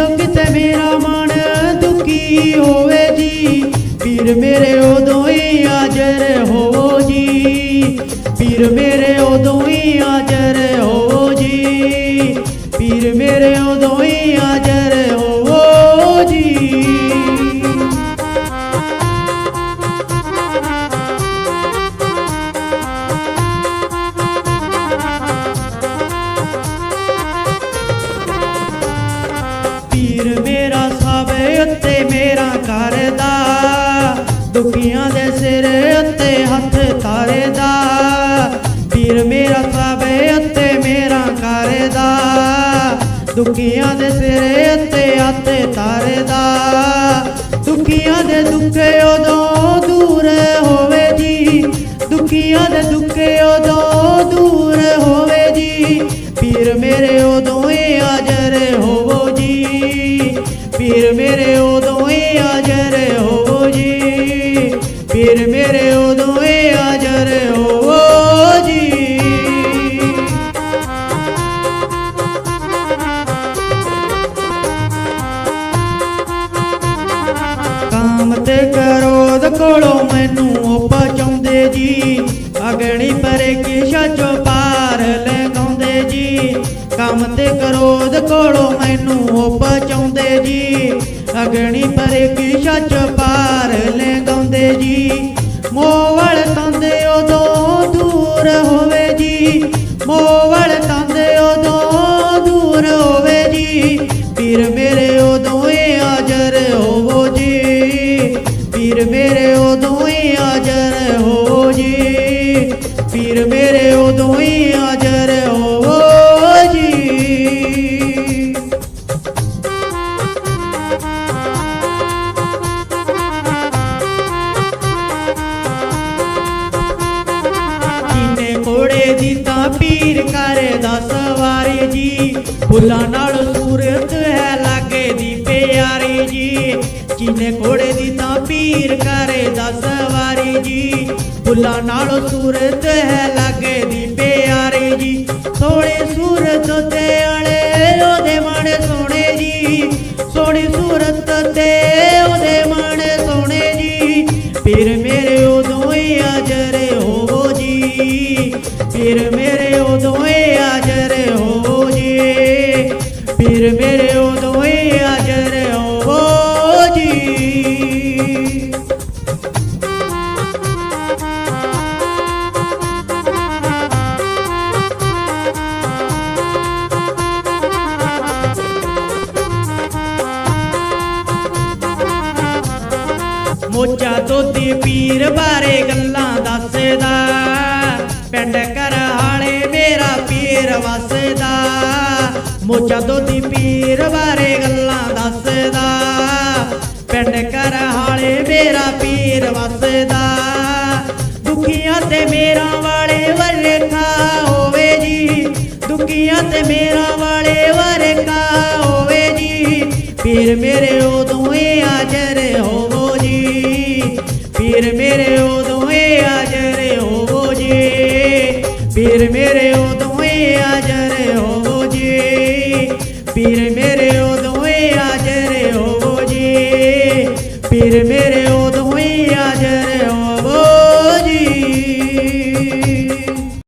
ਜਦੋਂ ਕਿਤੇ ਮੇਰਾ ਮਨ ਦੁਖੀ ਹੋਵੇ ਜੀ। ਪੀਰ ਮੇਰੇ ਉਦੋਂ ਹੀ ਹਾਜ਼ਰ ਹੋਵੋ ਜੀ। ਪੀਰ ਮੇਰੇ ਉੱਤੇ ਮੇਰਾ ਕਰਦਾ। ਦੁਖੀਆਂ ਦੇ ਸਿਰ ਉੱਤੇ ਹੱਥ ਧਰਦਾ। ਪੀਰ ਮੇਰਾ ਸਾਬੇ ਉੱਤੇ ਮੇਰਾ ਕਰਦਾ। ਦੁਖੀਆਂ ਦੇ ਸਿਰ ਉੱਤੇ ਹੱਥ ਧਰਦਾ। ਦੁਖੀਆਂ ਦੇ ਦੁੱਖ ਉਦੋਂ ਦੂਰ ਮੇਰੇ ਉਦੋਂ ਹੀ ਹਾਜ਼ਰ ਹੋਵੋ ਜੀ। ਕਾਮ ਤੇ ਕਰੋਧ ਕੋਲੋਂ ਮੈਨੂੰ ਉਹ ਬਚਾਉਂਦੇ ਜੀ। ਅਗਣੀ ਪਰੇ ਕਿਸ਼ਾ ਛੱਜੋ ਪਾਰ ਲਗਾਉਂਦੇ ਜੀ। ਕੰਮ ਤੇ ਕਰੋਧ ਕੋਲੋਂ ਮੈਨੂੰ ਉਹ ਬਚਾਉਂਦੇ ਜੀ। ਅਗਣੀ ਪਰੇ ਕੀ ਛੱਜ ਪਾਰ ਲਗਾਉਂਦੇ ਜੀ। ਮੋਵਲ ਤੰਦੇ ਉਦੋਂ ਦੂਰ ਹੋਵੇ ਜੀ। ਮੋਵਲ ਤੰਦੇ ਉਦੋਂ ਦੂਰ ਹੋਵੇ ਜੀ। ਪੀਰ ਮੇਰੇ ਉਦੋਂ ਹਾਜ਼ਰ ਹੋਵੋ ਜੀ। ਪੀਰ ਮੇਰੇ ਉਦੋਂ ਹੀ ਹਾਜ਼ਰ ਹੋ ਜੀ। ਪੀਰ ਮੇਰੇ ਉਦੋਂ ਕੀਨੇ ਕੋੜੇ ਦੀ ਤਾਂ ਪੀਰ ਕਰੇ ਦਸ ਵਾਰੀ ਜੀ। ਫੁੱਲਾਂ ਨਾਲ ਸੂਰਤ ਹੈ ਲਾਗੇ ਦੀ ਪਿਆਰੀ ਜੀ। ਕੀਨੇ ਘੋੜੇ ਦੀ ਤਾਂ ਪੀਰ ਕਰੇ ਦਸ ਵਾਰੀ ਜੀ। ਫੁੱਲਾਂ ਨਾਲ ਸੂਰਤ ਹੈ ਲਾਗੇ ਦੀ ਪਿਆਰੀ ਜੀ। ਸੋਹਣੀ ਸੂਰਤ ਤੇ ਆਲੇ, ਉਹਦੇ ਮਾਣੇ ਸੋਹਣੇ ਮੋਚਾ ਤੋਤੀ ਪੀਰ ਬਾਰੇ ਗੱਲਾਂ ਦੱਸਦਾ। ਪਿੰਡ ਕਰਹਾਲੇ ਮੇਰਾ ਪੀਰ ਵਸਦਾ। ਮੋਚਾ ਤੋਤੀ ਪੀਰ ਬਾਰੇ ਗੱਲਾਂ ਦੱਸਦਾ। ਪਿੰਡ ਕਰਹਾਲੇ ਮੇਰਾ ਪੀਰ ਵਸਦਾ। ਦੁਖੀਆਂ ਤੇ ਮੇਰਾ ਵਾਲੇ ਵਰਖਾ ਹੋਵੇ ਜੀ। ਦੁਖੀਆਂ ਤੇ ਮੇਰਾ ਵਾਲੇ ਵਰਖਾ ਹੋਵੇ ਜੀ। ਪੀਰ ਮੇਰੇ ਉਦੋਂ ਹੀ ਹਾਜ਼ਰ ਹੋਵੋ। ਪੀਰ ਮੇਰੇ ਉਦੋਂ ਏ ਹਾਜ਼ਰ ਹੋ ਜੇ। ਪੀਰ ਮੇਰੇ ਉਦੋਂ ਏ ਹਾਜ਼ਰ ਹੋ ਜੇ। ਪੀਰ ਮੇਰੇ ਉਦੋਂ ਏ ਹਾਜ਼ਰ ਹੋ ਜੇ। ਪੀਰ ਮੇਰੇ